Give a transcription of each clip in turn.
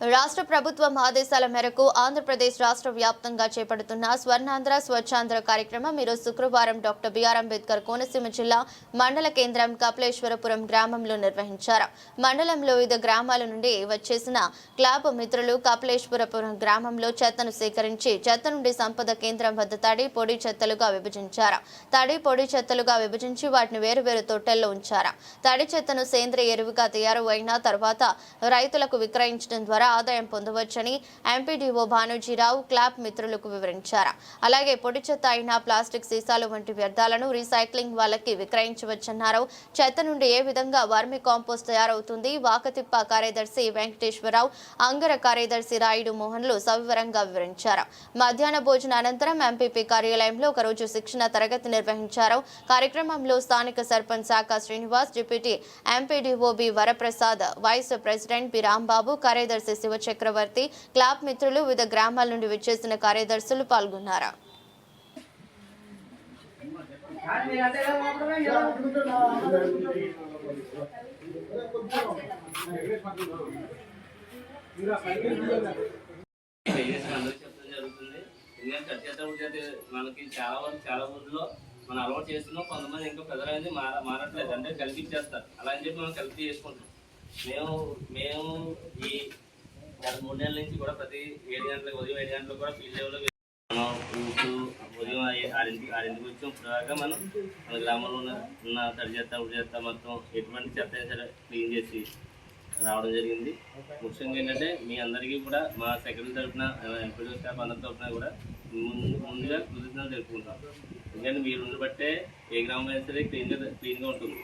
రాష్ట్ర ప్రభుత్వం ఆదేశాల మేరకు ఆంధ్రప్రదేశ్ రాష్ట్ర వ్యాప్తంగా చేపడుతున్న స్వర్ణాంధ్ర స్వచ్ఛాంధ్ర కార్యక్రమం ఈరోజు శుక్రవారం డాక్టర్ బిఆర్ అంబేద్కర్ కోనసీమ జిల్లా మండల కేంద్రం కపిలేశ్వరపురం గ్రామంలో నిర్వహించారు. మండలంలో వివిధ గ్రామాల నుండి వచ్చేసిన క్లాబ్ మిత్రులు కపిలేశ్వరపురం గ్రామంలో చెత్తను సేకరించి చెత్త నుండి సంపద కేంద్రం వద్ద తడి పొడి చెత్తలుగా విభజించారు. తడి పొడి చెత్తలుగా విభజించి వాటిని వేరువేరు తొట్టెల్లో ఉంచారు. తడి చెత్తను సేంద్రియ ఎరువుగా తయారు అయిన తర్వాత రైతులకు విక్రయించడం ద్వారా ఆదాయం పొందవచ్చని ఎంపీడీఓ భానుజీరావు క్లాబ్ మిత్రులకు వివరించారు. అలాగే పొడి చెత్త అయిన ప్లాస్టిక్ సీసాలు వంటి వ్యర్థాలను రీసైక్లింగ్ వాళ్ళకి విక్రయించవచ్చన్నారు. చెత్త నుండి ఏ విధంగా వర్మి కాంపోస్ట్ తయారవుతుంది? వాకతిప్ప కార్యదర్శి వెంకటేశ్వరరావు అంగర కార్యదర్శి రాయుడు మోహన్లు సవివరంగా వివరించారు. మధ్యాహ్న భోజన అనంతరం ఎంపీపీ కార్యాలయంలో ఒకరోజు శిక్షణ తరగతి నిర్వహించారు. కార్యక్రమంలో స్థానిక సర్పంచ్ శాఖ Srinivas deputy MPDO B Varaprasad vice president B Rambabu కార్యదర్శి శివ చక్రవర్తి క్లాబ్ మిత్రులు వివిధ గ్రామాల నుండి విచ్చేసిన కార్యదర్శులు పాల్గొన్నారు? జరుగుతుంది మనకి చాలా వరకు చాలా ఊర్లో మనం అలవాటు చేస్తున్నాం కొంతమంది ఇంకా ప్రజలు అనేది మార మారట్లేదు అంటే కల్పించేస్తారు అలా అని చెప్పి మనం కలిపి చేసుకుంటాం. మేము మేము ఈ గత మూడు నెలల నుంచి కూడా ప్రతి ఏడు గంటలకు ఉదయం ఏడు గంటలకు కూడా ఫీల్డ్ లెవెల్లో మనం ఉదయం ఐ- ఆరింటికి ఆరింటికి వచ్చాం. ఇప్పుడు మనం మన గ్రామంలో ఉన్న ఉన్న తడి చెత్త ఉడి చేస్తా మొత్తం ఎటువంటి చెత్త సరే క్లీన్ చేసి రావడం జరిగింది. ముఖ్యంగా ఏంటంటే మీ అందరికీ కూడా మా సెక్రటరీ తరఫున ఎంపీ స్టాఫ్ అందరి తరఫున కూడా ముందు ముందుగా కృతజ్ఞతలు తెలుపుకుంటాం. ఎందుకంటే మీరు ఉండబట్టే ఏ గ్రామం అయినా సరే క్లీన్గా క్లీన్గా ఉంటుంది.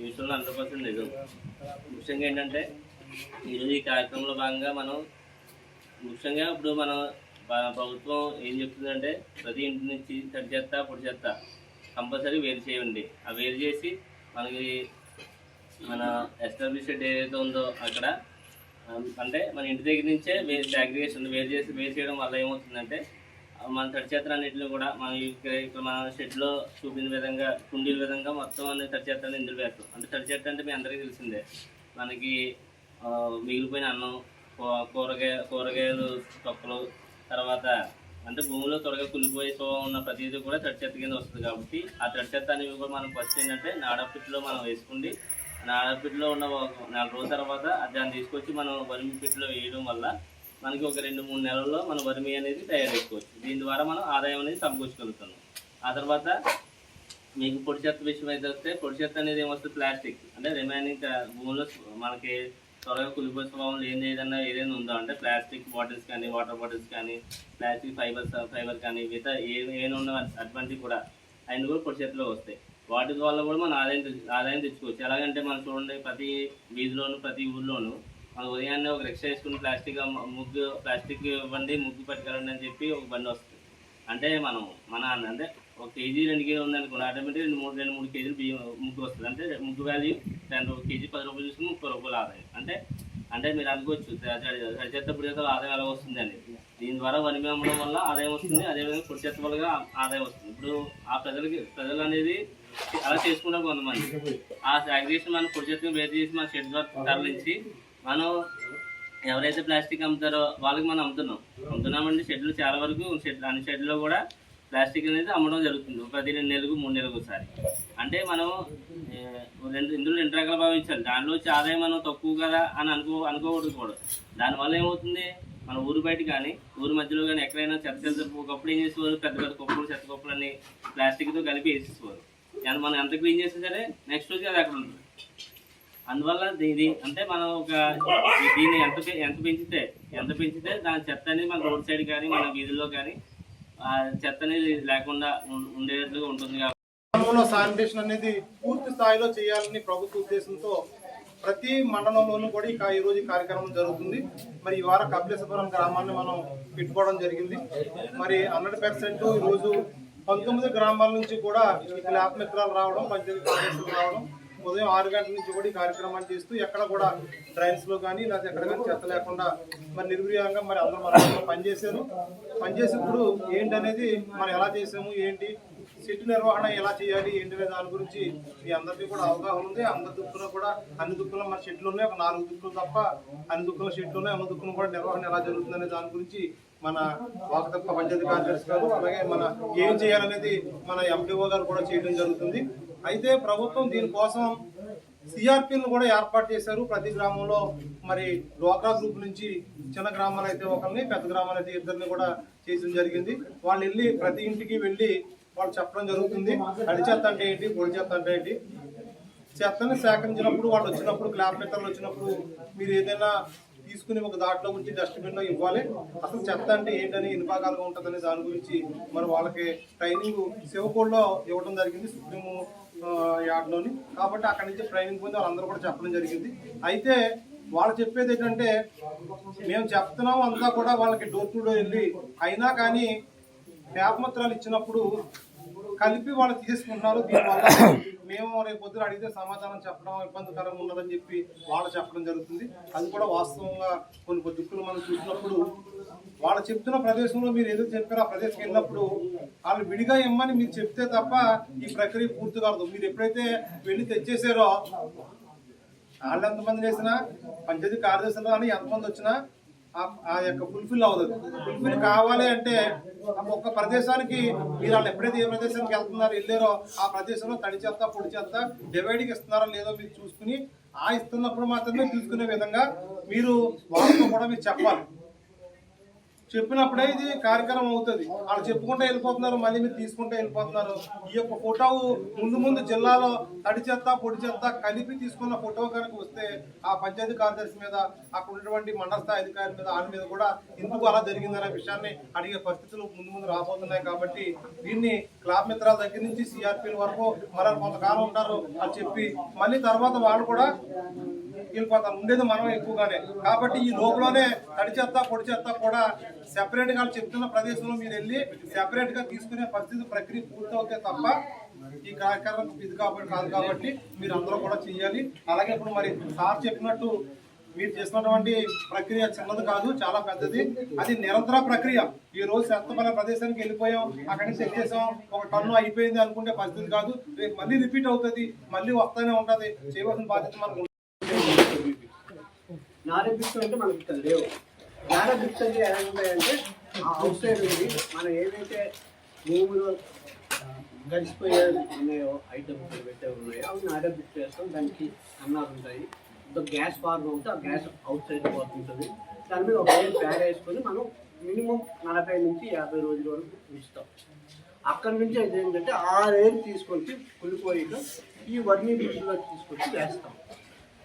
ఈ విషయంలో హండ్రెడ్ పర్సెంట్ నిజం. ముఖ్యంగా ఏంటంటే ఈరోజు ఈ కార్యక్రమంలో భాగంగా మనం ముఖ్యంగా ఇప్పుడు మన ప్రభుత్వం ఏం చెప్తుందంటే ప్రతి ఇంటి నుంచి తడి చెత్త పొడి చెత్త కంపల్సరీ వేరు చేయండి. ఆ వేరు చేసి మనకి మన ఎస్టాబ్లిష్డ్ ఏదైతే ఉందో అక్కడ అంటే మన ఇంటి దగ్గర నుంచే వేరు అగ్రిగేషన్ వేరు చేసి వేరు చేయడం వల్ల ఏమవుతుందంటే మన తడి చెత్త అన్నింటిని కూడా మనం ఇక్కడ ఇక్కడ మన షెడ్లో చూపిన విధంగా కుండీల విధంగా మొత్తం అన్ని తడి చెత్త ఇందులో వేస్తాం. అంటే తడి చెత్త అంటే మీ అందరికీ తెలిసిందే. మనకి మిగిలిపోయిన అన్నం కూరగాయ కూరగాయలు తొక్కలు తర్వాత అంటే భూమిలో త్వరగా కులిపోయి ఉన్న ప్రతిదీ కూడా తడి చెత్త కింద వస్తుంది కాబట్టి ఆ తడి చెత్త అనేవి కూడా మనం ఫస్ట్ ఏంటంటే నాడపిట్లో మనం వేసుకుండి నాడపిట్లో ఉన్న ఒక నాలుగు రోజుల తర్వాత దాన్ని తీసుకొచ్చి మనం వరిమి పిట్లో వేయడం వల్ల మనకి ఒక రెండు మూడు నెలల్లో మన వరిమి అనేది తయారు చేసుకోవచ్చు దీని ద్వారా మనం ఆదాయం అనేది సమకూర్చగలుగుతున్నాం ఆ తర్వాత మీకు పొడి చెత్త విషయం అయితే వస్తే పొడి చెత్త అనేది ఏమొస్తుంది ప్లాస్టిక్. అంటే రిమైనింగ్ భూమిలో మనకి త్వరగా కులిపోయే స్వభావం ఏం ఏదైనా ఏదైనా ఉందా? అంటే ప్లాస్టిక్ బాటిల్స్ కానీ వాటర్ బాటిల్స్ కానీ ప్లాస్టిక్ ఫైబర్స్ ఫైబర్ కానీ మిగతా ఏమైనా ఉన్న అటువంటివి కూడా అవి కూడా పొడి చేతిలో వస్తాయి. వాటి వల్ల కూడా మనం ఆదాయం ఆదాయం తెచ్చుకోవచ్చు. ఎలాగంటే మనం చూడండి ప్రతి వీధిలోను ప్రతి ఊర్లోను మన ఉదయాన్నే ఒక రిక్షా వేసుకుని ప్లాస్టిక్ ముగ్గు ప్లాస్టిక్ ఇవ్వండి ముగ్గు పట్టుకెళ్ళండి అని చెప్పి ఒక బండి వస్తుంది. అంటే మనం మన అంటే ఒక కేజీ రెండు కేజీ ఉందనుకోండి ఆటోమేటిక్ రెండు మూడు రెండు మూడు కేజీలు బియ్యం ముగ్గు వస్తుంది. అంటే ముగ్గు వాల్యూ టెన్ కేజీ పది రూపాయలు చూసుకుని ముప్పై రూపాయలు ఆదాయం. అంటే అంటే మీరు అనుకోవచ్చు తడి చెత్త పొడి చెత్త ఆదాయం ఎలా వస్తుంది దీని ద్వారా వనిమి అమ్మడం వల్ల ఆదాయం వస్తుంది. అదేవిధంగా పొడి చెత్త వల్ల ఆదాయం వస్తుంది. ఇప్పుడు ఆ ప్రజలకి ప్రజలు అనేది అలా చేసుకుంటాం కొంతమంది. ఆ సాగ్రేషన్ మనం పొడి చెత్తని వేరు చేసి మన షెడ్ ద్వారా తరలించి మనం ఎవరైతే ప్లాస్టిక్ అమ్ముతారో వాళ్ళకి మనం అమ్ముతున్నాం. అమ్ముతున్నామండి షెడ్లు చాలా వరకు షెడ్ అన్ని షెడ్లో కూడా ప్లాస్టిక్ అనేది అమ్మడం జరుగుతుంది. ప్రతి రెండు నెలలకు మూడు నెలలకు ఒకసారి. అంటే మనం రెండు ఇందులో రెండు రకాలు భావించాలి. దానిలో వచ్చే ఆదాయం మనం తక్కువ కదా అని అనుకో అనుకోకూడదు కూడా. దానివల్ల ఏమవుతుంది? మన ఊరు బయట కానీ ఊరు మధ్యలో కానీ ఎక్కడైనా చెత్త చెత్త ఒకప్పుడు ఏం చేసేవారు? పెద్ద పెద్ద కుప్పలు చెత్త కుప్పలు అన్ని ప్లాస్టిక్తో కలిపి వేసేసేవారు. కానీ మనం ఎంత క్లీన్ చేసినా సరే నెక్స్ట్ రోజు అది అక్కడ ఉంటుంది అందువల్ల దీని అంటే మనం ఒక దీన్ని ఎంత ఎంత పెంచితే ఎంత పెంచితే దాని చెత్త అనేది మన రోడ్ సైడ్ కానీ మన వీధుల్లో కానీ చెత్త అనేది లేకుండా ఉం- ఉండేటట్లుగా ఉంటుంది కాబట్టి గ్రామంలో శానిటేషన్ అనేది పూర్తి స్థాయిలో చేయాలని ప్రభుత్వ ఉద్దేశంతో ప్రతి మండలంలోనూ కూడా ఈ ఈరోజు రోజు కార్యక్రమం జరుగుతుంది. మరి ఈ వారం కపిలేశ్వరం గ్రామాన్ని మనం పెట్టుకోవడం జరిగింది. మరి హండ్రెడ్ పర్సెంట్ ఈరోజు పంతొమ్మిది గ్రామాల నుంచి కూడా ఈ క్లాప్ మిత్రాలు రావడం పంచాయతీ రావడం ఉదయం ఆరు గంటల నుంచి కూడా ఈ చేస్తూ ఎక్కడ కూడా డ్రైన్స్లో కానీ లేకపోతే ఎక్కడ కానీ చెత్త లేకుండా మరి నిర్వీర్యంగా మరి అందరూ మన పనిచేశారు పనిచేసినప్పుడు ఏంటనేది మనం ఎలా చేసాము ఏంటి సిట్టు నిర్వహణ ఎలా చేయాలి ఏంటి దాని గురించి మీ అందరికీ కూడా అవగాహన ఉంది. అందరి దుక్కులో కూడా అన్ని దుక్కులో మన షెడ్లు ఉన్నాయి. ఒక నాలుగు దుక్కులు తప్ప అన్ని దుక్కుల షెడ్లు ఉన్నాయి. అన్ని దుక్కులు కూడా నిర్వహణ ఎలా జరుగుతుందనే దాని గురించి మన వాకతప్ప పంచాయతీ కార్యదర్శి గారు అలాగే మన ఏం చేయాలనేది మన ఎంపీఓ గారు కూడా చేయడం జరుగుతుంది. అయితే ప్రభుత్వం దీనికోసం సిఆర్పీలను కూడా ఏర్పాటు చేశారు. ప్రతి గ్రామంలో మరి డోక్రా గ్రూప్ నుంచి చిన్న గ్రామాలు అయితే ఒకరిని పెద్ద గ్రామాలు అయితే ఇద్దరిని కూడా చేయడం జరిగింది. వాళ్ళు వెళ్ళి ప్రతి ఇంటికి వెళ్ళి వాళ్ళు చెప్పడం జరుగుతుంది. తడి చెత్త అంటే ఏంటి పొడి చెత్త అంటే ఏంటి? చెత్తని సేకరించినప్పుడు వాళ్ళు వచ్చినప్పుడు క్లాప్ మెత్తలు వచ్చినప్పుడు మీరు ఏదైనా తీసుకుని ఒక దాంట్లో ఉంచి డస్ట్బిన్లో ఇవ్వాలి. అసలు చెత్త అంటే ఏంటని ఎన్ని భాగాలుగా ఉంటుందని దాని గురించి మరి వాళ్ళకి ట్రైనింగ్ శివకోడ్లో ఇవ్వడం జరిగింది. సుప్రీము యార్డ్లోని. కాబట్టి అక్కడి నుంచి ట్రైనింగ్ పొంది వాళ్ళందరూ కూడా చెప్పడం జరిగింది. అయితే వాళ్ళు చెప్పేది ఏంటంటే మేము చెప్తున్నాం అంతా కూడా వాళ్ళకి డోర్ టు డోర్ వెళ్ళి. అయినా కానీ వేపమత్రాలు ఇచ్చినప్పుడు కలిపి వాళ్ళు తీసుకుంటున్నారు దీనివల్ల మేము రేపు పొద్దున అడిగితే సమాధానం చెప్పడం ఇబ్బందికరంగా ఉండదని చెప్పి వాళ్ళు చెప్పడం జరుగుతుంది. అది కూడా వాస్తవంగా కొన్ని కొన్ని దిక్కులు మనం చూసినప్పుడు వాళ్ళు చెప్తున్న ప్రదేశంలో మీరు ఏదో చెప్పారో ఆ ప్రదేశం వెళ్ళినప్పుడు వాళ్ళు విడిగా ఇమ్మని మీరు చెప్తే తప్ప ఈ ప్రక్రియ పూర్తి కాదు. మీరు ఎప్పుడైతే వెళ్ళి తెచ్చేసారో వాళ్ళు ఎంతమంది వేసినా పంచాయతీ కార్యదర్శులు కానీ ఎంతమంది వచ్చినా ఆ- యొక్క ఫుల్ఫిల్ అవ్వదు. ఫుల్ఫిల్ కావాలి అంటే ఆ ఒక్క ప్రదేశానికి మీరు వాళ్ళు ఎప్పుడైతే ఏ ప్రదేశానికి వెళ్తున్నారో వెళ్ళారో ఆ ప్రదేశంలో తడి చేత పొడి చేత డివైడ్కి ఇస్తున్నారో లేదో మీరు చూసుకుని ఆ ఇస్తున్నప్పుడు మాత్రమే తీసుకునే విధంగా మీరు వాళ్ళతో కూడా మీరు చెప్పాలి. చెప్పినప్పుడే ఇది కార్యక్రమం అవుతుంది. వాళ్ళు చెప్పుకుంటూ వెళ్ళిపోతున్నారు మళ్ళీ మీరు తీసుకుంటూ వెళ్ళిపోతున్నారు. ఈ యొక్క ఫోటో ముందు ముందు జిల్లాలో తడి చెత్త పొడి చెత్త కలిపి తీసుకున్న ఫోటో కనుక వస్తే ఆ పంచాయతీ కార్యదర్శి మీద అక్కడ ఉన్నటువంటి మండల స్థాయి అధికారి మీద ఆయన మీద కూడా ఎందుకు అలా జరిగిందనే విషయాన్ని అడిగే పరిస్థితులు ముందు ముందు రాబోతున్నాయి కాబట్టి దీన్ని క్లాబ్ మిత్రాల దగ్గర నుంచి సిఆర్పీల వరకు మరో కొంతకాలం ఉంటారు అని చెప్పి మళ్ళీ తర్వాత వాళ్ళు కూడా వెళ్ళిపోతారు ఉండేది మనం ఎక్కువగానే. కాబట్టి ఈ లోపలనే తడి చెత్త పొడి చెత్త కూడా సెపరేట్గా చెప్తున్న ప్రదేశంలో మీరు వెళ్ళి సెపరేట్గా తీసుకునే పరిస్థితి ప్రక్రియ పూర్తవుతే తప్ప ఈ కార్యక్రమం ఇది కాబట్టి కాదు కాబట్టి మీరు అందరూ కూడా చేయాలి అలాగే ఇప్పుడు మరి సార్ చెప్పినట్టు మీరు చేసినటువంటి ప్రక్రియ చిన్నది కాదు చాలా పెద్దది. అది నిరంతర ప్రక్రియ. ఈ రోజు శాంతమైన ప్రదేశానికి వెళ్ళిపోయాం అక్కడి నుంచి చేసాం ఒక టన్ను అయిపోయింది అనుకుంటే పరిస్థితి కాదు. రేపు మళ్ళీ రిపీట్ అవుతుంది మళ్ళీ వస్తూనే ఉంటుంది. చేయవలసిన బాధ్యత మనకు నారే బిక్స్ అంటే మనకి ఇక్కడ లేవు. నారే బిక్స్ అంటే ఎలా ఉంటాయంటే ఆ అవుట్ సైడ్ ఉంది మనం ఏదైతే భూమిలో గడిచిపోయే ఉన్నాయో ఐటమ్స్ పెట్టే ఉన్నాయో అవి నారే బిక్స్ చేస్తాం. దానికి అన్నాలు ఉంటాయి. ఇంకా గ్యాస్ ఫార్మ్ ఉంటే ఆ గ్యాస్ అవుట్ సైడ్ పోతుంటుంది. దాని మీద ఒక వేలు ప్యాడ్ వేసుకొని మనం మినిమం నలభై నుంచి యాభై రోజుల వరకు ఉంచుతాం. అక్కడి నుంచి అయితే ఏంటంటే ఆ రేరు తీసుకొచ్చి కులిపోయిగా ఈ వన్నీ బిడ్డలో తీసుకొచ్చి వేస్తాం.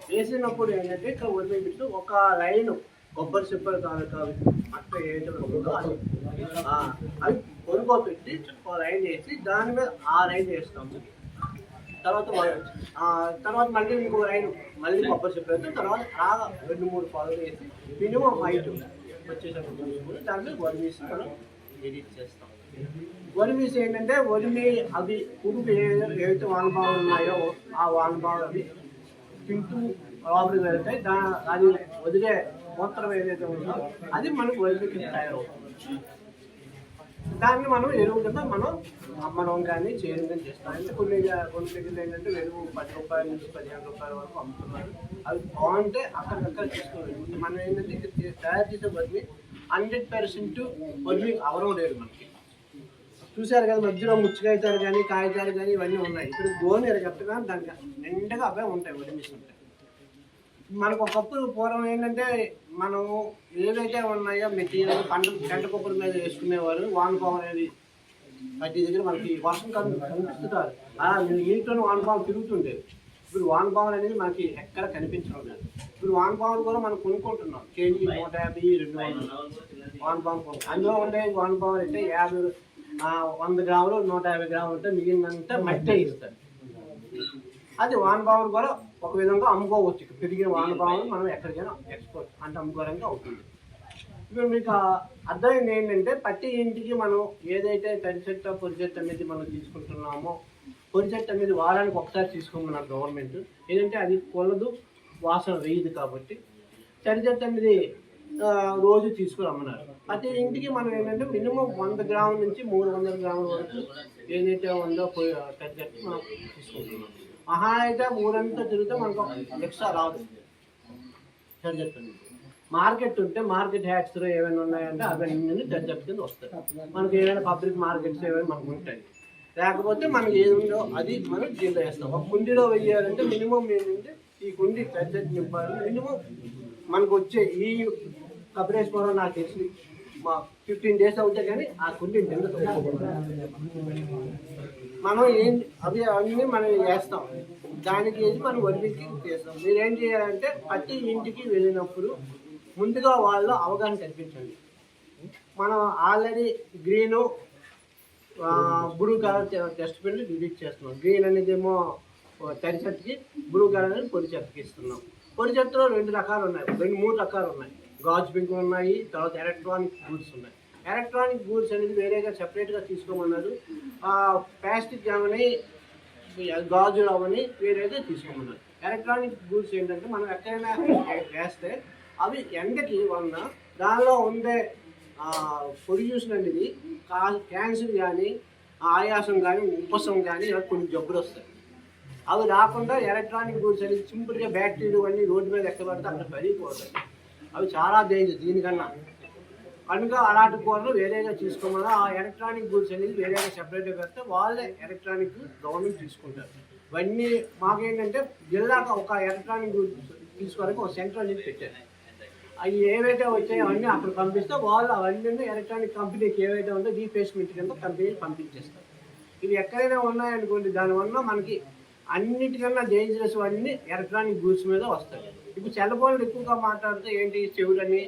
వేసినప్పుడు ఏంటంటే ఇక్కడ వదిలే ఒక లైన్ కొబ్బరి చిప్పలు కాదు కాదు అట్లా ఏదైతే అది. కొనుక్కో పెట్టి ఒక లైన్ వేసి దాని మీద ఆ లైన్ వేస్తాము. తర్వాత తర్వాత మళ్ళీ ఇంకో లైన్ మళ్ళీ కొబ్బరి చిప్పలు తర్వాత బాగా రెండు మూడు పాలు వేసి మినిమం హైట్ వచ్చేసరికి చూసుకుని దాని మీద వరి మనం ఎడిట్ చేస్తాం. వరిమీసి ఏంటంటే వరిమి అవి పురుగు ఏ- ఏవైతే వానపాములు ఉన్నాయో ఆ వానపాములు అవి తింటూ లోపలికి వెళ్తే దా అది వదిలే మూత్రం ఏదైతే ఉందో అది మనకు వదిలికి తయారవుతుంది. దాన్ని మనం ఎరువు కింద మనం అమ్మడం కానీ చేయడం కానీ చేస్తాం. అంటే కొన్ని కొన్ని దగ్గర ఏంటంటే ఎరువు పది రూపాయల నుంచి పదిహేను రూపాయల వరకు అమ్ముతున్నారు. అవి బాగుంటే అక్కడికక్కడ తీసుకోవాలి మనం ఏంటంటే తయారు చేసే బదిలీ హండ్రెడ్ పర్సెంట్ బదిలీ అవరం లేదు మనకి. చూశారు కదా మధ్యలో ముచ్చుకాయతాలు కానీ కాగితాలు కానీ ఇవన్నీ ఉన్నాయి. ఇప్పుడు గోనె ఎరగట్టుగా దానికి నిండుగా అవే ఉంటాయి వదిలేసి ఉంటాయి మనకు ఒకప్పుడు పూర్వం ఏంటంటే మనం ఏవైతే ఉన్నాయో మెటీరియల్ పంట గంట కొబ్బరి మీద వేసుకునేవారు వానపాము అనేది ప్రతి దగ్గర మనకి వర్షం కనిపిస్తుంటారు. అలా నీటిలో వానపాము తిరుగుతుండేది ఇప్పుడు వానపాములు అనేది మనకి ఎక్కడ కనిపించడం లేదు. ఇప్పుడు వానపాములు కూడా మనం కొనుక్కుంటున్నాం. కేజీ నూట యాభై రెండు వందలు. వానపాము అందులో ఉండే వానపాములు అయితే యాభై ఆ, వంద గ్రాములు నూట యాభై గ్రాములు ఉంటే మిగిలినంతా మట్టి ఇస్తారు అది వానపాములు కూడా ఒక విధంగా అమ్ముకోవచ్చు. పెరిగిన వానపాములు మనం ఎక్కడికైనా ఎక్స్పోర్ట్ అంటే అమ్ముకోవడానికి అవుతుంది. ఇప్పుడు మీకు అర్థమైంది ఏంటంటే ప్రతి ఇంటికి మనం ఏదైతే తడి చెత్త పొడి అనేది మనం తీసుకుంటున్నామో పొడి అనేది వారానికి ఒకసారి తీసుకోమన్నారు గవర్నమెంట్. ఏంటంటే అది కొలదు వాసన వేయదు కాబట్టి. తడి చెత్త అనేది రోజు తీసుకురమ్మన్నారు. ప్రతి ఇంటికి మనం ఏంటంటే మినిమం వంద గ్రాముల నుంచి మూడు వందల గ్రాముల వరకు ఏదైతే ఉందో పోయి పెద్ద మనం తీసుకుంటున్నాం. మహా అయితే ఊరంతా తిరిగితే మనకు ఎక్స్ట్రా రాదు. మార్కెట్ ఉంటే మార్కెట్ హ్యాక్స్ ఏమైనా ఉన్నాయంటే అవన్నీ డెజర్ట్ కింద వస్తాయి. మనకి ఏమైనా పబ్లిక్ మార్కెట్స్ ఏమైనా మనకు ఉంటాయి. లేకపోతే మనకి ఏముందో అది మనం జీలో వేస్తాం ఒక కుండీలో వేయాలంటే మినిమం ఏంటంటే ఈ కుండీ డెజర్ట్ నింపాలి. మినిమం మనకు వచ్చే ఈ కపిలేశ్వరం నాకు తెలిసి మా ఫిఫ్టీన్ డేస్ అవుతాయి కానీ ఆ కుండీ కింద మనం ఏం అవి అవన్నీ మనం వేస్తాం. దానికి వేసి మనం వడ్డీకి చేస్తాం. మీరు ఏం చేయాలంటే ప్రతి ఇంటికి వెళ్ళినప్పుడు ముందుగా వాళ్ళు అవగాహన కల్పించండి. మనం already green blue colour test పెట్టి చేస్తున్నాం. గ్రీన్ అనేది ఏమో తడి చెట్టుకి బ్లూ కలర్ అనేది పొడి చెట్టుకి ఇస్తున్నాం. పొడి చెట్టులో రెండు రకాలు ఉన్నాయి. రెండు మూడు రకాలు ఉన్నాయి. గాజు పెంకులు ఉన్నాయి తర్వాత ఎలక్ట్రానిక్ గూడ్స్ ఉన్నాయి. ఎలక్ట్రానిక్ గూడ్స్ అనేది వేరేగా సెపరేట్గా తీసుకోమన్నారు. ప్లాస్టిక్ అవని గాజులు అవని వేరేగా తీసుకోమన్నారు. ఎలక్ట్రానిక్ గూడ్స్ ఏంటంటే మనం ఎక్కడైనా వేస్తే అవి ఎండకి వలన దానిలో ఉండే పొల్యూషన్ అనేది కా- క్యాన్సర్ కానీ ఆయాసం కానీ ఉపశం కానీ ఇలా కొన్ని జబ్బులు వస్తాయి. అవి రాకుండా ఎలక్ట్రానిక్ గూడ్స్ అనేది సింపుల్గా బ్యాక్టీరియా అన్నీ రోడ్డు మీద ఎక్కబడితే అక్కడ పెరిగిపోతాయి అవి చాలా డేంజర్ దీనికన్నా. కనుక అలాంటి కూరలు వేరేగా తీసుకోమని ఆ ఎలక్ట్రానిక్ గూడ్స్ అనేది వేరేగా సెపరేట్గా పెడితే వాళ్ళే ఎలక్ట్రానిక్ గవర్నమెంట్ తీసుకుంటారు. ఇవన్నీ మాకేంటంటే జిల్లాకు ఒక ఎలక్ట్రానిక్ గూడ్స్ తీసుకోవడానికి ఒక సెంటర్ అనేది పెట్టారు. అవి ఏవైతే వచ్చాయో అవన్నీ అక్కడ పంపిస్తే వాళ్ళు అవన్నీ ఎలక్ట్రానిక్ కంపెనీకి ఏవైతే ఉందో రీప్లేస్మెంట్ కింద కంపెనీకి పంపించేస్తారు. ఇవి ఎక్కడైనా ఉన్నాయనుకోండి దానివల్ల మనకి అన్నిటికన్నా డేంజరస్ అన్నీ ఎలక్ట్రానిక్ గూడ్స్ మీద వస్తాయి. ఇప్పుడు సెల్ ఫోన్లు ఎక్కువగా మాట్లాడితే ఏంటి? చెవులని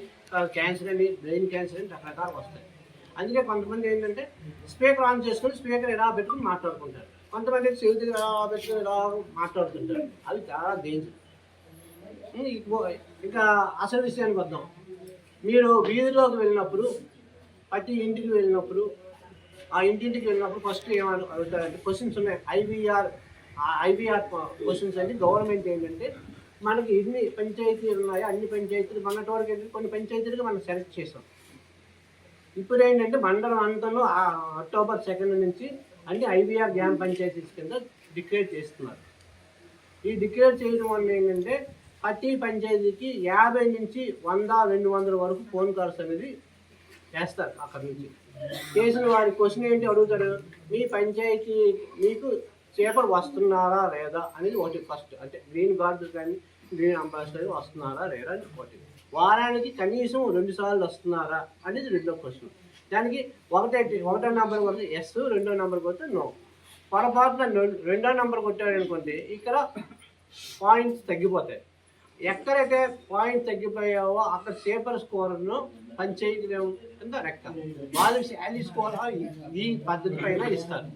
క్యాన్సర్ అని బ్రెయిన్ క్యాన్సర్ అని రకరకాలు వస్తాయి. అందుకే కొంతమంది ఏంటంటే స్పీకర్ ఆన్ చేసుకుని స్పీకర్ ఎలా పెట్టుకుని మాట్లాడుకుంటారు. కొంతమంది చెవి దగ్గర ఎలా పెట్టుకుని ఎలా మాట్లాడుతుంటారు. అది చాలా డేంజర్ ఇంకా అసలు విషయానికి వద్దాం. మీరు వీధిలోకి వెళ్ళినప్పుడు ప్రతి ఇంటికి వెళ్ళినప్పుడు ఆ ఇంటింటికి వెళ్ళినప్పుడు ఫస్ట్ ఏమని అడుగుతారంటే క్వశ్చన్స్ ఉన్నాయి. ఐవీఆర్ ఐవీఆర్ క్వశ్చన్స్ అంటే గవర్నమెంట్ ఏంటంటే మనకి ఎన్ని పంచాయతీలు ఉన్నాయో అన్ని పంచాయతీలు మొన్నటి వరకు ఏంటంటే కొన్ని పంచాయతీలకు మనం సెలెక్ట్ చేసాం ఇప్పుడు ఏంటంటే మండలం అంతలో ఆ అక్టోబర్ సెకండ్ నుంచి అన్ని ఐవీఆర్ గ్రామ పంచాయతీస్ కింద డిక్లేర్ చేస్తున్నారు. ఈ డిక్లేర్ చేయడం వల్ల ఏంటంటే ప్రతి పంచాయతీకి యాభై నుంచి వంద రెండు వందల వరకు ఫోన్ కాల్స్ అనేది చేస్తారు అక్కడి నుంచి చేసిన వారి క్వశ్చన్ ఏంటి అడుగుతారు? మీ పంచాయతీ మీకు చేపలు వస్తున్నారా లేదా అనేది ఒకటి ఫస్ట్ అంటే గ్రీన్ కార్డు కానీ గ్రీన్ అంబాసిడర్ వస్తున్నారా లేరా అని ఒకటి వారానికి కనీసం రెండు సార్లు వస్తున్నారా అనేది రెండో క్వశ్చన్ దానికి ఒకటే ఒకటో నెంబర్ కొడితే ఎస్ రెండో నెంబర్ కొడితే నో పొరపాటున రెండో నెంబర్ కొట్టాడు అనుకోండి ఇక్కడ పాయింట్స్ తగ్గిపోతాయి. ఎక్కడైతే పాయింట్ తగ్గిపోయావో అక్కడ సేపర్ స్కోర్ను పంచాయతీ కింద రెక్క వాళ్ళు శాలరీ స్కోర్ ఈ పద్ధతి పైన ఇస్తారు.